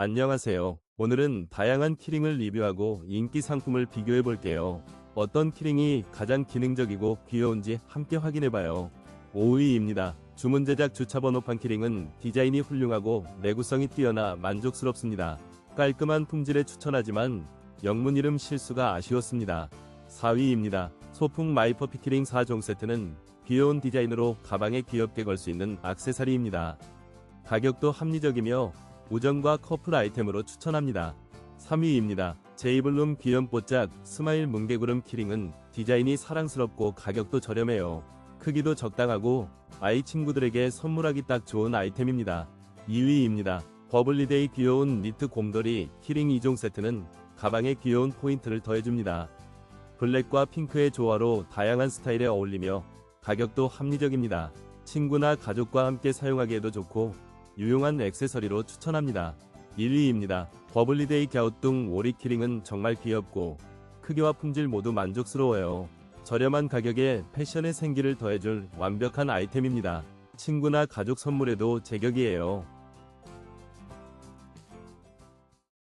안녕하세요. 오늘은 다양한 키링을 리뷰하고 인기 상품을 비교해 볼게요. 어떤 키링이 가장 기능적이고 귀여운지 함께 확인해 봐요. 5위입니다. 주문 제작 주차 번호판 키링은 디자인이 훌륭하고 내구성이 뛰어나 만족스럽습니다. 깔끔한 품질에 추천하지만 영문 이름 실수가 아쉬웠습니다. 4위입니다. 소풍 마이퍼피 키링 4종 세트는 귀여운 디자인으로 가방에 귀엽게 걸 수 있는 액세서리입니다. 가격도 합리적이며 우정과 커플 아이템으로 추천합니다. 3위입니다. 제이블룸 귀염뽀짝 스마일 뭉게구름 키링은 디자인이 사랑스럽고 가격도 저렴해요. 크기도 적당하고 아이 친구들에게 선물하기 딱 좋은 아이템입니다. 2위입니다. 버블리데이 귀여운 니트 곰돌이 키링 2종 세트는 가방에 귀여운 포인트를 더해줍니다. 블랙과 핑크의 조화로 다양한 스타일에 어울리며 가격도 합리적입니다. 친구나 가족과 함께 사용하기에도 좋고 유용한 액세서리로 추천합니다. 1위입니다. 버블리데이 갸우뚱 오리 키링은 정말 귀엽고 크기와 품질 모두 만족스러워요. 저렴한 가격에 패션의 생기를 더해줄 완벽한 아이템입니다. 친구나 가족 선물에도 제격이에요.